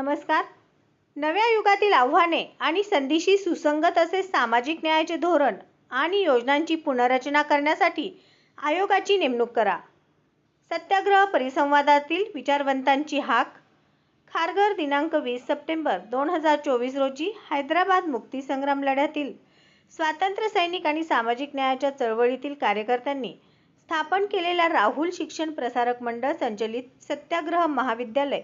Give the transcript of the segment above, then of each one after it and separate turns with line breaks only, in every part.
नमस्कार. नव्या युगातील आव्हाने आणि संधीशी सुसंगत असे सामाजिक न्यायाचे धोरण आणि योजनांची पुनर्रचना करण्यासाठी आयोगाची नेमणूक करा. सत्याग्रह परिसंवादातील विचारवंतांची हाक. खारघर दिनांक वीस सप्टेंबर दोन हजार चोवीस रोजी हैदराबाद मुक्तीसंग्राम लढ्यातील स्वातंत्र्य सैनिक आणि सामाजिक न्यायाच्या चळवळीतील कार्यकर्त्यांनी स्थापन केलेल्या राहुल शिक्षण प्रसारक मंडळ संचलित सत्याग्रह महाविद्यालय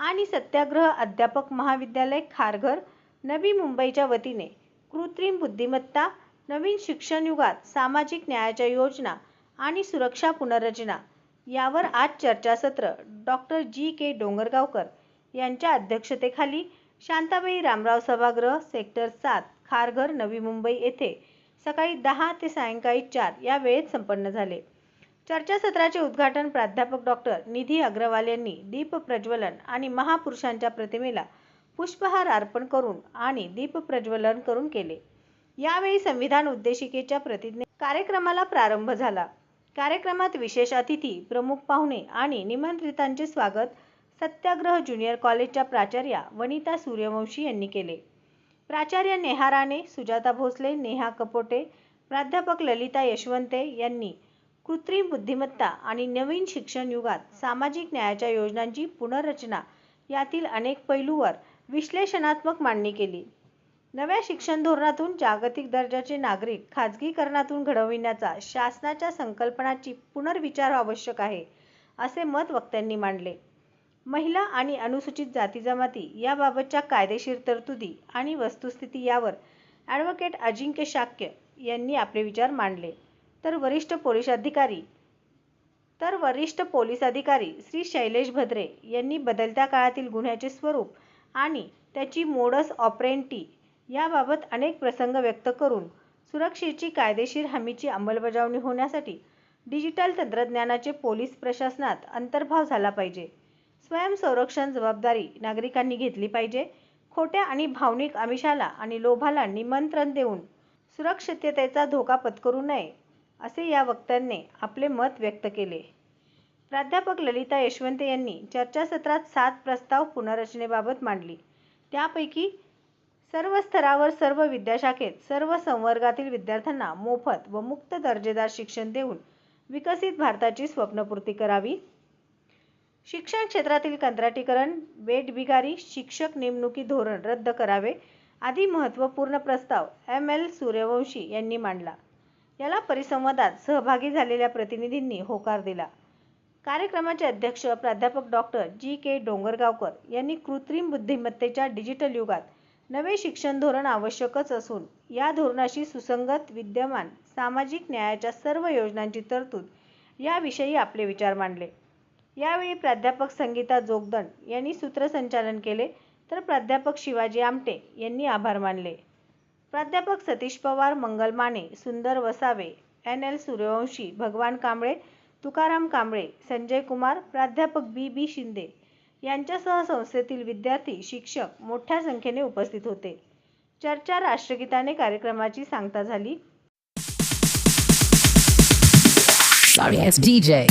आणि सत्याग्रह अध्यापक महाविद्यालय खारघर नवी मुंबईच्या वतीने कृत्रिम बुद्धिमत्ता नवीन शिक्षण युगात सामाजिक न्यायाच्या योजना आणि सुरक्षा पुनर्रचना यावर आज चर्चासत्र डॉक्टर जी के डोंगरगावकर यांच्या अध्यक्षतेखाली शांताबाई रामराव सभागृह सेक्टर सात खारघर नवी मुंबई येथे सकाळी दहा ते सायंकाळी चार या वेळेत संपन्न झाले. चर्चासत्राचे उद्घाटन प्राध्यापक डॉक्टर निधी अग्रवाल यांनी दीप प्रज्वलन आणि महापुरुषांच्या प्रतिमेला पुष्पहार अर्पण करून आणि दीप प्रज्वलन करून केले. यावेळी संविधान उद्देशिकेच्या प्रतिज्ञे कार्यक्रमाला प्रारंभ झाला. कार्यक्रमात विशेष अतिथी प्रमुख पाहुणे आणि निमंत्रितांचे स्वागत सत्याग्रह ज्युनियर कॉलेजच्या प्राचार्या वनिता सूर्यवंशी यांनी केले. प्राचार्य नेहा राणे सुजाता भोसले नेहा कपोटे प्राध्यापक ललिता यशवंते यांनी कृत्रिम बुद्धिमत्ता आणि नवीन शिक्षण युगात सामाजिक न्यायाच्या योजनांची पुनर्रचना यातील अनेक पैलूवर विश्लेषणात्मक मांडणी केली. नव्या शिक्षण धोरणातून जागतिक दर्जाचे नागरिक खाजगीकरणातून घडविण्याचा शासनाच्या संकल्पनाची पुनर्विचार आवश्यक आहे असे मत वक्त्यांनी मांडले. महिला आणि अनुसूचित जाती जमाती याबाबतच्या कायदेशीर तरतुदी आणि वस्तुस्थिती यावर ॲडव्होकेट अजिंक्य शाक्य यांनी आपले विचार मांडले. तर वरिष्ठ पोलीस अधिकारी. तर वरिष्ठ पोलीस अधिकारी श्री शैलेश भद्रे यांनी बदलत्या काळातील गुन्ह्याचे स्वरूप आणि त्याची मोडस ऑपरेंटी याबाबत अनेक प्रसंग व्यक्त करून सुरक्षेची कायदेशीर हमीची अंमलबजावणी होण्यासाठी डिजिटल तंत्रज्ञानाचे पोलीस प्रशासनात अंतर्भाव झाला पाहिजे. स्वयंसंरक्षण जबाबदारी नागरिकांनी घेतली पाहिजे. खोट्या आणि भावनिक आमिषाला आणि लोभाला निमंत्रण देऊन सुरक्षिततेचा धोका पत्करू नये. असे या वक्त्यांनी आपले मत व्यक्त केले. प्राध्यापक ललिता यशवंत यांनी चर्चासत्रात सात प्रस्ताव पुनर्रचनेबाबत मांडली. त्यापैकी सर्व स्तरावर सर्व विद्याशाखेत सर्व संवर्गातील विद्यार्थ्यांना मोफत व मुक्त दर्जेदार शिक्षण देऊन विकसित भारताची स्वप्नपूर्ती करावी. शिक्षण क्षेत्रातील कंत्राटीकरण वेटबिगारी शिक्षक नेमणुकी धोरण रद्द करावे आदी महत्त्वपूर्ण प्रस्ताव एम एल सूर्यवंशी यांनी मांडला. याला परिसंवादात सहभागी झालेल्या प्रतिनिधींनी होकार दिला. कार्यक्रमाचे अध्यक्ष प्राध्यापक डॉक्टर जी के डोंगरगावकर यांनी कृत्रिम बुद्धिमत्तेच्या डिजिटल युगात नवे शिक्षण धोरण आवश्यकच असून या धोरणाशी सुसंगत विद्यमान सामाजिक न्यायाच्या सर्व योजनांची तरतूद याविषयी आपले विचार मांडले. यावेळी प्राध्यापक संगीता जोगदंड यांनी सूत्रसंचालन केले तर प्राध्यापक शिवाजी आमटे यांनी आभार मानले. प्राध्यापक सतीश पवार मंगल माने सुंदर वसावे एन एल सूर्यवंशी भगवान कांबळे तुकाराम कांबळे संजय कुमार प्राध्यापक बी बी शिंदे यांच्यासह संस्थेतील विद्यार्थी शिक्षक मोठ्या संख्येने उपस्थित होते चर्चा राष्ट्रगीताने कार्यक्रमाची सांगता झाली
Sorry it's DJ.